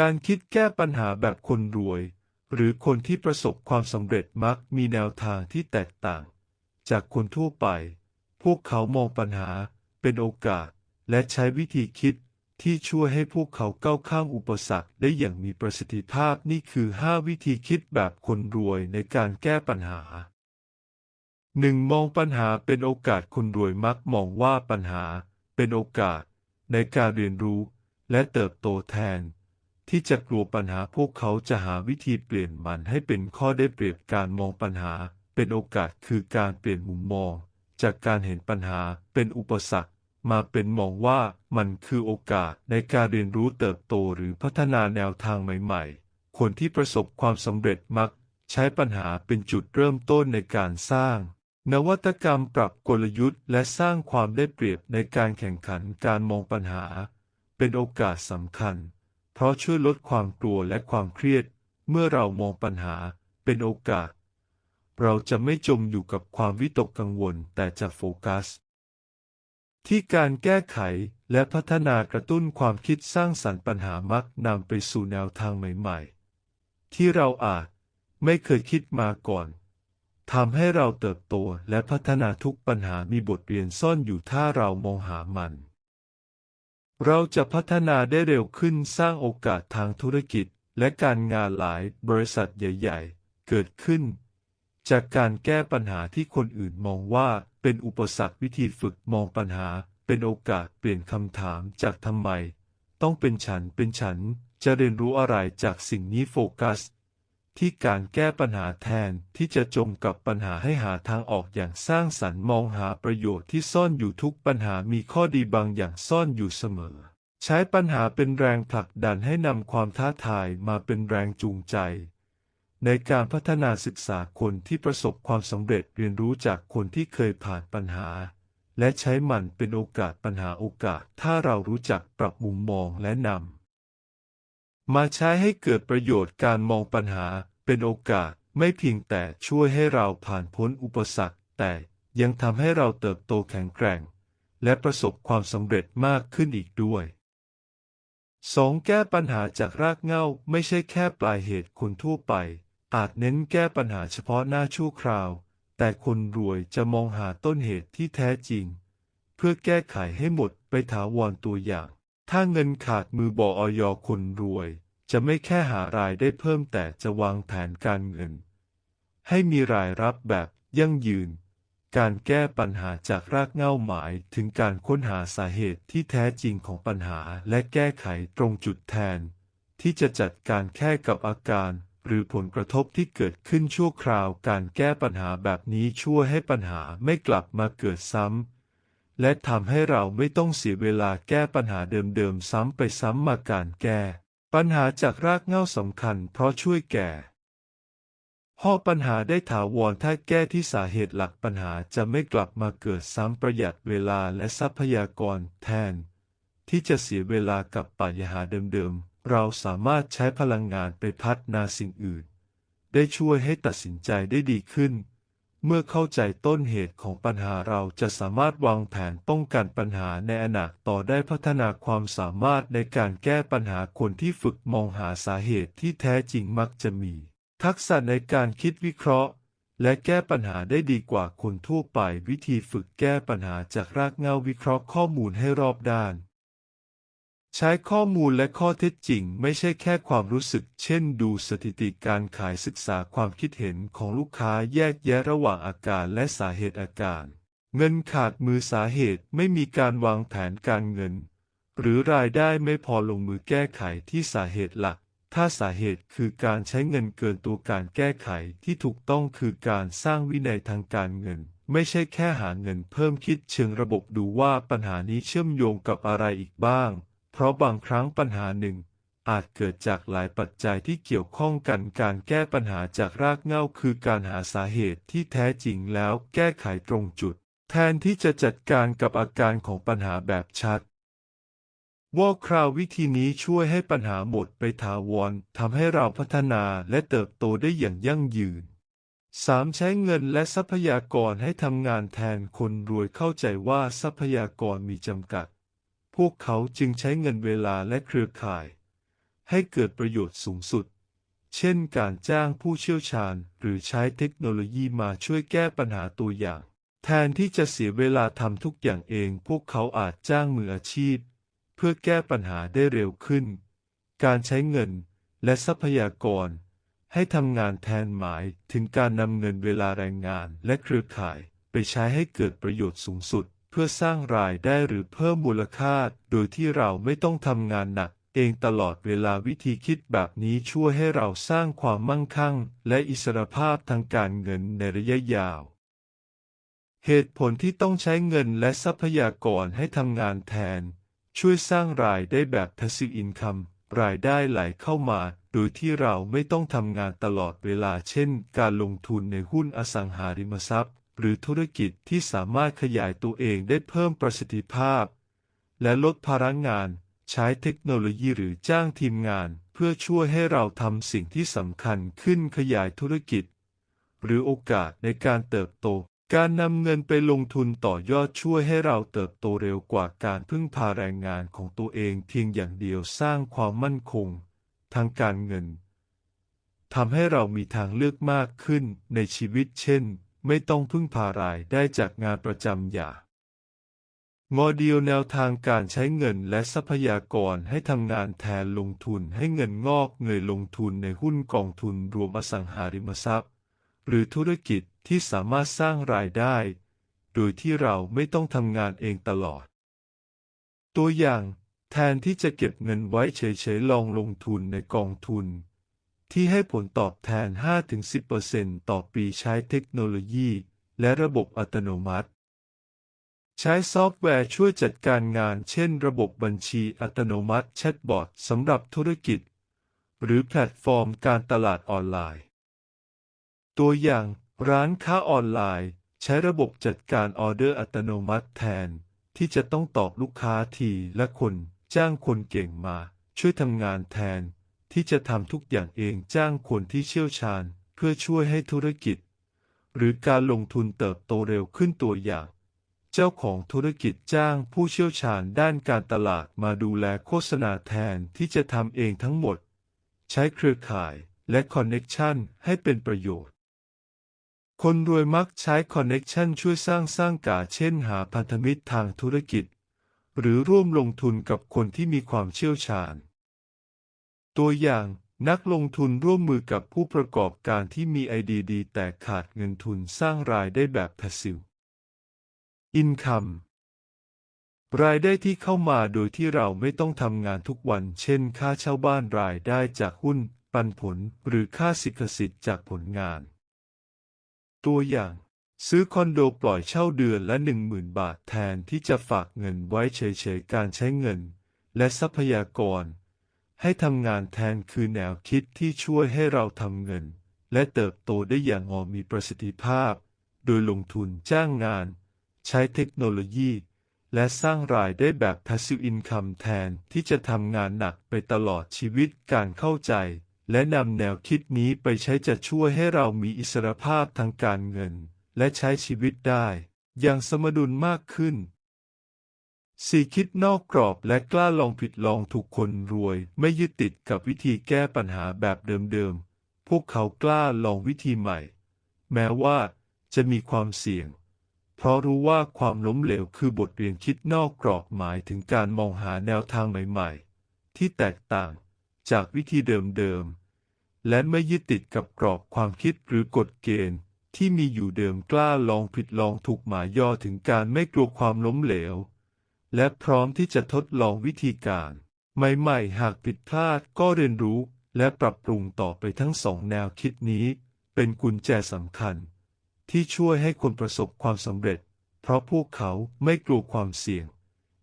การคิดแก้ปัญหาแบบคนรวย หรือคนที่ประสบความสำเร็จมักมีแนวทางที่แตกต่าง จากคนทั่วไป พวกเขามองปัญหาเป็นโอกาส และใช้วิธีคิดที่ช่วยให้พวกเขาก้าวข้ามอุปสรรคได้อย่างมีประสิทธิภาพนี่คือ 5 วิธีคิดแบบคนรวยในการแก้ปัญหา 1. มองปัญหาเป็นโอกาสคนรวยมักมองว่าปัญหาเป็นโอกาสในการเรียนรู้และเติบโตแทน ที่จะกลัวปัญหาพวกเขาจะหาวิธีเปลี่ยนมันให้เป็นข้อได้เปรียบการมองปัญหา เป็นโอกาสคือการเปลี่ยนมุมมอง จากการเห็นปัญหาเป็นอุปสรรค มาเป็นมองว่ามันคือโอกาสในการเรียนรู้เติบโตหรือพัฒนาแนวทางใหม่ๆ คนที่ประสบความสำเร็จมัก ใช้ปัญหาเป็นจุดเริ่มต้นในการสร้าง นวัตกรรมปรับกลยุทธ์ และสร้างความได้เปรียบในการแข่งขันการมองปัญหา เป็นโอกาสสำคัญ เพราะช่วยลดความกลัวและความเครียด เมื่อเรามองปัญหาเป็นโอกาส เราจะไม่จมอยู่กับความวิตกกังวลแต่จะโฟกัส ที่การแก้ไขและพัฒนากระตุ้นความคิดสร้างสรรค์ปัญหามักนำไปสู่แนวทางใหม่ๆ ที่เราอาจไม่เคยคิดมาก่อนทำให้เราเติบโตและพัฒนาทุกปัญหามีบทเรียนซ่อนอยู่ถ้าเรามองหามัน เราจะพัฒนาได้เร็วขึ้นสร้างโอกาสทางธุรกิจ และการงานหลายบริษัทใหญ่ ๆ เกิดขึ้น จากการแก้ปัญหาที่คนอื่นมองว่าเป็นอุปสรรควิธีฝึกมองปัญหา เป็นโอกาสเปลี่ยนคำถามจากทำไม ต้องเป็นฉันเป็นฉัน จะเรียนรู้อะไรจากสิ่งนี้โฟกัส ที่การแก้ปัญหาแทนที่จะจมกับปัญหาให้หาทางออกอย่างสร้างสรรค์มองหาประโยชน์ที่ซ่อนอยู่ทุกปัญหามีข้อดีบางอย่างซ่อนอยู่เสมอ ใช้ปัญหาเป็นแรงผลักดันให้นำความท้าทายมาเป็นแรงจูงใจ ในการพัฒนาศึกษาคนที่ประสบความสำเร็จเรียนรู้จากคนที่เคยผ่านปัญหา และใช้มันเป็นโอกาสปัญหาโอกาส ถ้าเรารู้จักปรับมุมมองและนำมาใช้ให้เกิดประโยชน์การมองปัญหา เป็นโอกาสไม่เพียงแต่ช่วยให้เราผ่านพ้นอุปสรรค แต่ยังทำให้เราเติบโตแข็งแกร่ง และประสบความสำเร็จมากขึ้นอีกด้วย 2. แก้ปัญหาจากรากเหง้าไม่ใช่แค่ปลายเหตุคนทั่วไป อาจเน้นแก้ปัญหาเฉพาะหน้าชั่วคราว แต่คนรวยจะมองหาต้นเหตุที่แท้จริง เพื่อแก้ไขให้หมดไปถาวรตัวอย่าง ถ้าเงินขาดมือบออยคนรวย จะไม่แค่หารายได้เพิ่มแต่จะวางแผนการเงิน ให้มีรายรับแบบยั่งยืน การแก้ปัญหาจากรากเหง้าหมายถึงการค้นหาสาเหตุที่แท้จริงของปัญหาและแก้ไขตรงจุดแทน ที่จะจัดการแค่กับอาการหรือผลกระทบที่เกิดขึ้นชั่วคราวการแก้ปัญหาแบบนี้ช่วยให้ปัญหาไม่กลับมาเกิดซ้ำ และทำให้เราไม่ต้องเสียเวลาแก้ปัญหาเดิมๆซ้ำไปซ้ำมาการแก้ ปัญหาจากรากเหง้าสำคัญเพราะช่วยแก้พอปัญหาได้ถาวรถ้าแก้ที่สาเหตุหลักปัญหาจะไม่กลับมาเกิดซ้ำประหยัดเวลาและทรัพยากรแทน ที่จะเสียเวลากับปัญหาเดิมๆ เราสามารถใช้พลังงานไปพัฒนาสิ่งอื่น ได้ช่วยให้ตัดสินใจได้ดีขึ้น เมื่อเข้าใจต้นเหตุของปัญหาเราจะสามารถวางแผนป้องกันปัญหาในอนาคตต่อได้พัฒนาความสามารถในการแก้ปัญหาคนที่ฝึกมองหาสาเหตุที่แท้จริงมักจะมี ทักษะในการคิดวิเคราะห์ และแก้ปัญหาได้ดีกว่าคนทั่วไปวิธีฝึกแก้ปัญหาจากรากเง้าวิเคราะห์ข้อมูลให้รอบด้าน ใช้ข้อมูลและข้อเท็จจริง ไม่ใช่แค่ความรู้สึก เช่น ดูสถิติการขายศึกษาความคิดเห็นของลูกค้าแยกแยะระหว่างอาการและสาเหตุอาการ เงินขาดมือสาเหตุไม่มีการวางแผนการเงิน หรือรายได้ไม่พอลงมือแก้ไขที่สาเหตุหลัก ถ้าสาเหตุคือการใช้เงินเกินตัวการแก้ไขที่ถูกต้องคือการสร้างวินัยทางการเงินไม่ใช่แค่หาเงินเพิ่มคิดเชิงระบบดูว่าปัญหานี้เชื่อมโยงกับอะไรอีกบ้าง เพราะบางครั้งปัญหาหนึ่ง อาจเกิดจากหลายปัจจัยที่เกี่ยวข้องกันการแก้ปัญหาจากรากเหง้าคือการหาสาเหตุที่แท้จริงแล้วแก้ไขตรงจุด แทนที่จะจัดการกับอาการของปัญหาแบบชัดว่าคราววิธีนี้ช่วยให้ปัญหาหมดไปถาวรทำให้เราพัฒนาและเติบโตได้อย่างยั่งยืน 3. ใช้เงินและทรัพยากรให้ทำงานแทนคนรวยเข้าใจว่าทรัพยากรมีจำกัด พวกเขาจึงใช้เงินเวลาและเครือข่าย ให้เกิดประโยชน์สูงสุด เช่นการจ้างผู้เชี่ยวชาญหรือใช้เทคโนโลยีมาช่วยแก้ปัญหาตัวอย่าง แทนที่จะเสียเวลาทำทุกอย่างเอง พวกเขาอาจจ้างมืออาชีพ เพื่อแก้ปัญหาได้เร็วขึ้น การใช้เงินและทรัพยากร ให้ทำงานแทนหมายถึงการนำเงินเวลาแรงงานและเครือข่ายไปใช้ให้เกิดประโยชน์สูงสุด พื่อสร้างรายได้หรือเพิ่มมูลค่า โดยที่เราไม่ต้องทำงานหนัก เองตลอดเวลาวิธีคิดแบบนี้ช่วยให้เราสร้างความมั่งคั่ง และอิสรภาพทางการเงินในระยะยาว เหตุผลที่ต้องใช้เงินและทรัพยากรให้ทำงานแทน ช่วยสร้างรายได้แบบ passive income รายได้ไหลเข้ามา โดยที่เราไม่ต้องทำงานตลอดเวลาเช่น การลงทุนในหุ้นอสังหาริมทรัพย์ หรือธุรกิจที่สามารถขยายตัวเองได้เพิ่มประสิทธิภาพ และลดภาระงาน ใช้เทคโนโลยีหรือจ้างทีมงาน เพื่อช่วยให้เราทำสิ่งที่สำคัญขึ้นขยายธุรกิจ หรือโอกาสในการเติบโต การนำเงินไปลงทุนต่อยอดช่วยให้เราเติบโตเร็วกว่าการพึ่งพาแรงงานของตัวเองเพียงอย่างเดียวสร้างความมั่นคง ทางการเงินทำให้เรามีทางเลือกมากขึ้นในชีวิตเช่น ไม่ต้องพึ่งพารายได้จากงานประจำอย่างโมเดลแนวทางการใช้เงินและทรัพยากรให้ทำงานแทนลงทุนให้เงินงอกเงยลงทุนในหุ้นกองทุนรวมอสังหาริมทรัพย์ หรือธุรกิจที่สามารถสร้างรายได้ โดยที่เราไม่ต้องทำงานเองตลอด ตัวอย่าง แทนที่จะเก็บเงินไว้เฉยๆลองลงทุนในกองทุน ที่ให้ผลตอบแทน 5-10%ต่อปีใช้เทคโนโลยี และระบบอัตโนมัติ ใช้ซอฟต์แวร์ช่วยจัดการงานเช่นระบบบัญชีอัตโนมัติแชทบอทสำหรับธุรกิจ หรือแพลตฟอร์มการตลาดออนไลน์ ตัวอย่างร้านค้าออนไลน์ ใช้ระบบจัดการออเดอร์อัตโนมัติแทน ที่จะต้องตอบลูกค้าทีและคนจ้างคนเก่งมา ช่วยทำงานแทน ที่จะทำทุกอย่างเองจ้างคนที่เชี่ยวชาญ เพื่อช่วยให้ธุรกิจ หรือการลงทุนเติบโตเร็วขึ้นตัวอย่าง เจ้าของธุรกิจจ้างผู้เชี่ยวชาญด้านการตลาดมาดูแลโฆษณาแทนที่จะทำเองทั้งหมด ใช้เครือข่ายและคอนเน็กชันให้เป็นประโยชน์ คนรวยมักใช้คอนเน็กชันช่วยสร้างสร้างกาเช่นหาพันธมิตรทางธุรกิจ หรือร่วมลงทุนกับคนที่มีความเชี่ยวชาญ ตัวอย่างนักลงทุนร่วมมือกับผู้ประกอบการที่มีไอเดียดีแต่ขาดเงินทุนสร้างรายได้แบบ passive income รายได้ที่เข้ามาโดยที่เราไม่ต้องทำงานทุกวัน เช่น ค่าเช่าบ้านรายได้จากหุ้น ปันผล หรือค่าสิทธิสิทธิ์จากผลงาน ตัวอย่าง ซื้อคอนโดปล่อยเช่าเดือนละ 10,000 บาทแทนที่จะฝากเงินไว้เฉยๆ การใช้เงิน และทรัพยากร ให้ทำงานแทนคือแนวคิดที่ช่วยให้เราทำเงิน และเติบโตได้อย่างงอมีประสิทธิภาพ โดยลงทุนจ้างงาน ใช้เทคโนโลยี และสร้างรายได้แบบ passive income แทนที่จะทำงานหนักไปตลอดชีวิตการเข้าใจ และนำแนวคิดนี้ไปใช้จะช่วยให้เรามีอิสรภาพทางการเงิน และใช้ชีวิตได้ อย่างสมดุลมากขึ้น สี่คิดนอกกรอบและกล้าลองผิดลองถูกคนรวย ไม่ยึดติดกับวิธีแก้ปัญหาแบบเดิมๆ พวกเขากล้าลองวิธีใหม่ แม้ว่าจะมีความเสี่ยง เพราะรู้ว่าความล้มเหลวคือบทเรียนคิดนอกกรอบหมายถึงการมองหาแนวทางใหม่ๆ ที่แตกต่างจากวิธีเดิมๆ และไม่ยึดติดกับกรอบความคิดหรือกฎเกณฑ์ที่มีอยู่เดิมกล้าลองผิดลองถูกหมายย่อถึงการไม่กลัวความล้มเหลว และพร้อมที่จะทดลองวิธีการ ใหม่ๆ หากผิดพลาดก็เรียนรู้และปรับปรุงต่อไปทั้งสองแนวคิดนี้ เป็นกุญแจสำคัญ ที่ช่วยให้คนประสบความสำเร็จ เพราะพวกเขาไม่กลัวความเสี่ยง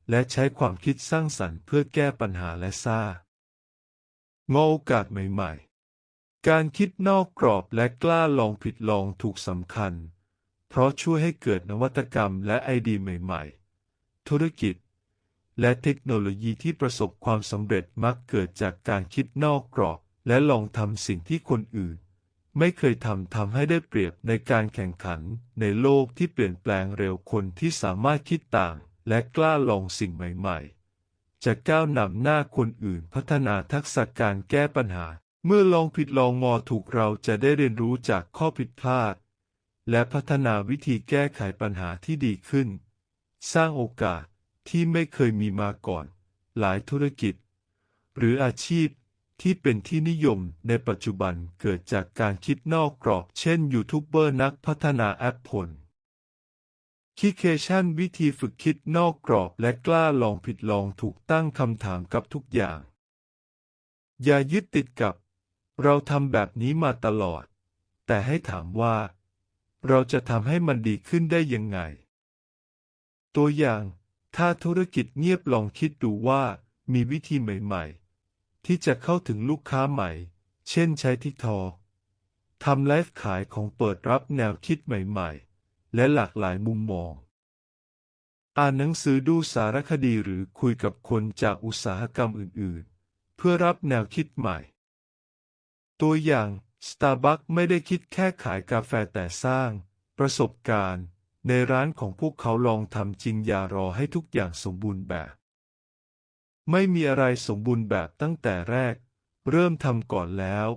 และใช้ความคิดสร้างสรรค์เพื่อแก้ปัญหาและสร้างงโอกาสใหม่ๆ การคิดนอกกรอบและกล้าลองผิดลองถูกสำคัญ เพราะช่วยให้เกิดนวัตกรรมและไอเดียใหม่ๆ ธุรกิจ และเทคโนโลยีที่ประสบความสำเร็จมักเกิดจากการคิดนอกกรอบ และลองทำสิ่งที่คนอื่น ไม่เคยทำทำให้ได้เปรียบในการแข่งขัน ในโลกที่เปลี่ยนแปลงเร็วคนที่สามารถคิดต่าง และกล้าลองสิ่งใหม่ ๆ จะก้าวนำหน้าคนอื่นพัฒนาทักษะการแก้ปัญหา เมื่อลองผิดลองงอถูกเราจะได้เรียนรู้จากข้อผิดพลาดและพัฒนาวิธีแก้ไขปัญหาที่ดีขึ้น สร้างโอกาสที่ไม่เคยมีมาก่อน หลายธุรกิจ หรืออาชีพที่เป็นที่นิยมในปัจจุบันเกิดจากการคิดนอกกรอบเช่นยูทูบเบอร์นักพัฒนาแอปผลคิเคชันวิธีฝึกคิดนอกกรอบและกล้าลองผิดลองถูกตั้งคำถามกับทุกอย่าง อย่ายึดติดกับ เราทำแบบนี้มาตลอด แต่ให้ถามว่า เราจะทำให้มันดีขึ้นได้ยังไง ตัวอย่าง ถ้าธุรกิจเงียบลองคิดดูว่า มีวิธีใหม่ๆ ที่จะเข้าถึงลูกค้าใหม่ เช่นใช้ทิกทอทำไลฟ์ขายของเปิดรับแนวคิดใหม่ๆ และหลากหลายมุมมอง อ่านหนังสือดูสารคดีหรือคุยกับคนจากอุตสาหกรรมอื่นๆ เพื่อรับแนวคิดใหม่ ตัวอย่าง Starbucks ไม่ได้คิดแค่ขายกาแฟแต่สร้าง ประสบการณ์ ในร้านของพวกเขาลองทำจริงอย่ารอให้ทุกอย่างสมบูรณ์แบบ ไม่มีอะไรสมบูรณ์แบบตั้งแต่แรก เริ่มทำก่อนแล้ว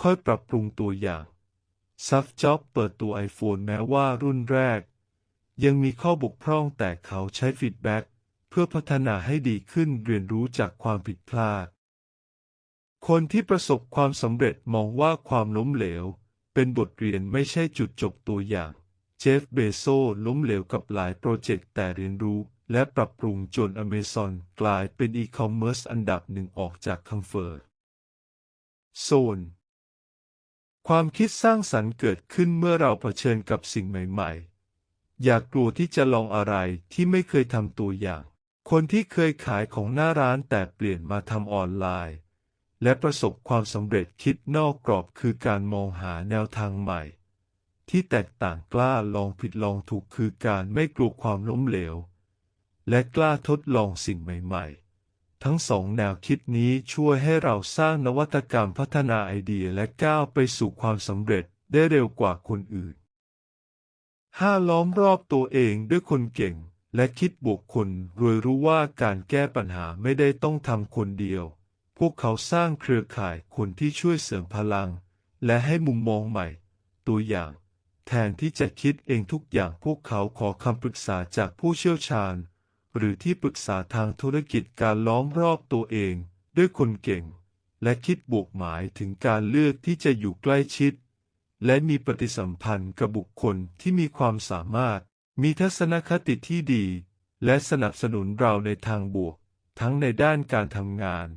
ค่อยปรับปรุงตัวอย่างซัฟจ็อบเปิดตัว iPhone แม้ว่ารุ่นแรก ยังมีข้อบกพร่องแต่เขาใช้ฟีดแบ็กเพื่อพัฒนาให้ดีขึ้นเรียนรู้จากความผิดพลาด คนที่ประสบความสำเร็จมองว่าความล้มเหลว เป็นบทเรียนไม่ใช่จุดจบตัวอย่าง จฟเบโซล้มเหลวกับหลายโปรเจกต์แต่เรียนรู้ และปรับปรุงจนอเมซอนกลายเป็นอีคอมเมิร์ซอันดับหนึ่งออกจากคัมเฟอร์โซน ความคิดสร้างสรรค์เกิดขึ้นเมื่อเราเผชิญกับสิ่งใหม่ ๆ อย่ากกลัวที่จะลองอะไรที่ไม่เคยทำตัวอย่าง คนที่เคยขายของหน้าร้านแต่เปลี่ยนมาทำออนไลน์ และประสบความสำเร็จคิดนอกกรอบคือการมองหาแนวทางใหม่ ที่แตกต่างกล้าลองผิดลองถูกคือการไม่กลัวความล้มเหลว และกล้าทดลองสิ่งใหม่ๆ ทั้งสองแนวคิดนี้ช่วยให้เราสร้างนวัตกรรมพัฒนาไอเดียและก้าวไปสู่ความสำเร็จได้เร็วกว่าคนอื่นห้าล้อมรอบตัวเองด้วยคนเก่ง และคิดบวกคนรวยรู้ว่าการแก้ปัญหาไม่ได้ต้องทำคนเดียว พวกเขาสร้างเครือข่ายคนที่ช่วยเสริมพลัง และให้มุมมองใหม่ ตัวอย่าง แทนที่จะคิดเองทุกอย่างพวกเขาขอคำปรึกษาจากผู้เชี่ยวชาญ หรือที่ปรึกษาทางธุรกิจการล้อมรอบตัวเอง ด้วยคนเก่ง และคิดบวกหมายถึงการเลือกที่จะอยู่ใกล้ชิด และมีปฏิสัมพันธ์กับบุคคลที่มีความสามารถ มีทัศนคติที่ดี และสนับสนุนเราในทางบวก ทั้งในด้านการทำงาน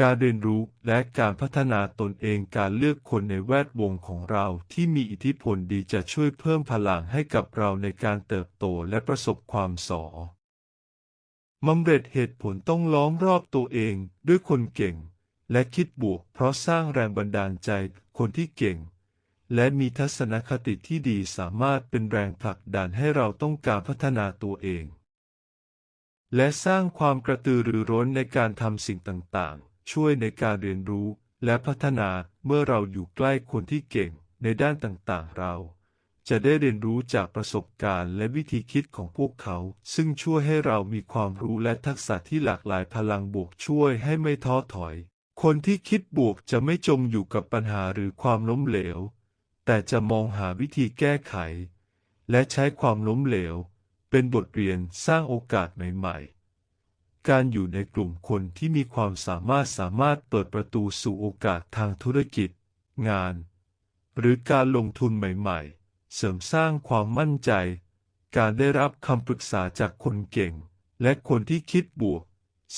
การเรียนรู้และการพัฒนาตนเองการเลือกคนในแวดวงของเราที่มีอิทธิพลดีจะช่วยเพิ่มพลังให้กับเราในการเติบโตและประสบความสอมำเร็จเหตุผลต้องล้อมรอบตัวเองด้วยคนเก่ง และคิดบวก เพราะสร้างแรงบันดาลใจคนที่เก่ง และมีทัศนคติที่ดีสามารถเป็นแรงผลักดันให้เราต้องการพัฒนาตัวเอง และสร้างความกระตือรือร้นในการทำสิ่งต่างๆ ช่วยในการเรียนรู้และพัฒนาเมื่อเราอยู่ใกล้คนที่เก่งในด้านต่างๆเรา จะได้เรียนรู้จากประสบการณ์และวิธีคิดของพวกเขา ซึ่งช่วยให้เรามีความรู้และทักษะที่หลากหลายพลังบวกช่วยให้ไม่ท้อถอย คนที่คิดบวกจะไม่จมอยู่กับปัญหาหรือความล้มเหลว แต่จะมองหาวิธีแก้ไข และใช้ความล้มเหลว เป็นบทเรียนสร้างโอกาสใหม่ ๆ การอยู่ในกลุ่มคนที่มีความสามารถสามารถเปิดประตูสู่โอกาสทางธุรกิจ งาน หรือการลงทุนใหม่ๆ เสริมสร้างความมั่นใจ การได้รับคำปรึกษาจากคนเก่ง และคนที่คิดบวก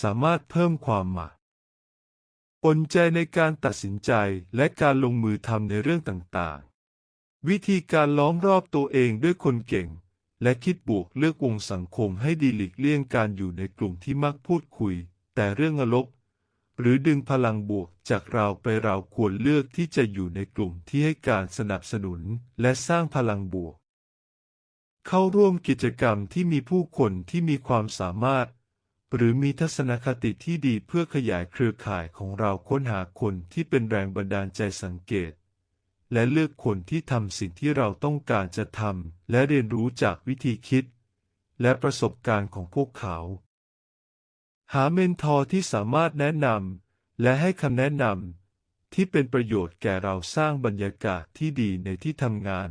สามารถเพิ่มความหมายปนใจในการตัดสินใจและการลงมือทำในเรื่องต่างๆ วิธีการล้อมรอบตัวเองด้วยคนเก่ง และคิดบวกเลือกวงสังคมให้ดีหลีกเลี่ยงการอยู่ในกลุ่มที่มักพูดคุย แต่เรื่องลบหรือดึงพลังบวกจากเราไปเราควรเลือกที่จะอยู่ในกลุ่มที่ให้การสนับสนุนและสร้างพลังบวก เข้าร่วมกิจกรรมที่มีผู้คนที่มีความสามารถ หรือมีทัศนคติที่ดีเพื่อขยายเครือข่ายของเราค้นหาคนที่เป็นแรงบันดาลใจสังเกต และเลือกคนที่ทำสิ่งที่เราต้องการจะทำและเรียนรู้จากวิธีคิด และประสบการณ์ของพวกเขา หาเมนทอร์ที่สามารถแนะนำและให้คำแนะนำที่เป็นประโยชน์แก่เราสร้างบรรยากาศที่ดีในที่ทำงาน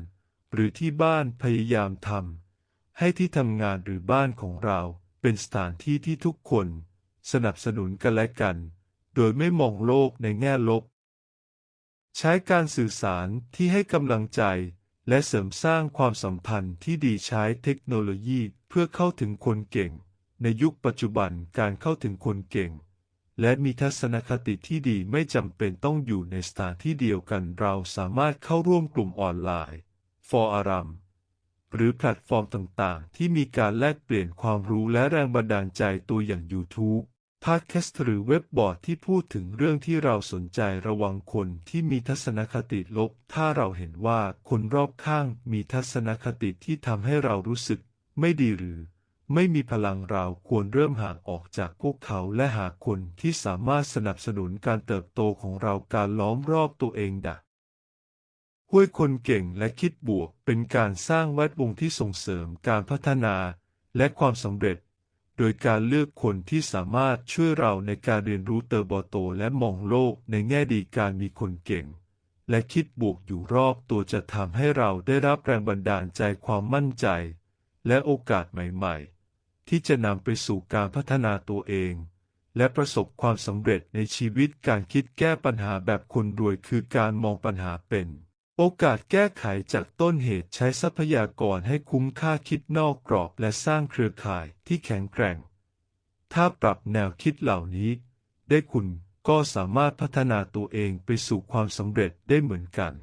หรือที่บ้านพยายามทำให้ที่ทำงานหรือบ้านของเราเป็นสถานที่ที่ทุกคน สนับสนุนกันและกัน โดยไม่มองโลกในแง่ลบ ใช้การสื่อสารที่ให้กำลังใจ และเสริมสร้างความสัมพันธ์ที่ดีใช้เทคโนโลยีเพื่อเข้าถึงคนเก่ง ในยุคปัจจุบันการเข้าถึงคนเก่ง และมีทัศนคติที่ดีไม่จำเป็นต้องอยู่ในสถานที่เดียวกันเราสามารถเข้าร่วมกลุ่มออนไลน์ ฟอรัมหรือแพลตฟอร์มต่างๆ ที่มีการแลกเปลี่ยนความรู้และแรงบันดาลใจตัวอย่าง YouTube พาดแคสต์หรือเว็บบอร์ดที่พูดถึงเรื่องที่เราสนใจระวังคนที่มีทัศนคติลบ ถ้าเราเห็นว่าคนรอบข้างมีทัศนคติที่ทำให้เรารู้สึก ไม่ดีหรือ ไม่มีพลังเราควรเริ่มห่างออกจากพวกเขาและหาคนที่สามารถสนับสนุนการเติบโตของเราการล้อมรอบตัวเองดะห้วยคนเก่งและคิดบวกเป็นการสร้างแวดวงที่ส่งเสริมการพัฒนา และความสำเร็จ โดยการเลือกคนที่สามารถช่วยเราในการเรียนรู้เติบโตและมองโลกในแง่ดีการมีคนเก่ง และคิดบวกอยู่รอบตัวจะทำให้เราได้รับแรงบันดาลใจความมั่นใจ และโอกาสใหม่ๆ ที่จะนำไปสู่การพัฒนาตัวเอง และประสบความสำเร็จในชีวิตการคิดแก้ปัญหาแบบคนรวยคือการมองปัญหาเป็น โอกาสแก้ไขจากต้นเหตุใช้ทรัพยากรให้คุ้มค่าคิดนอกกรอบและสร้างเครือข่ายที่แข็งแกร่ง ถ้าปรับแนวคิดเหล่านี้ ได้คุณก็สามารถพัฒนาตัวเองไปสู่ความสำเร็จได้เหมือนกัน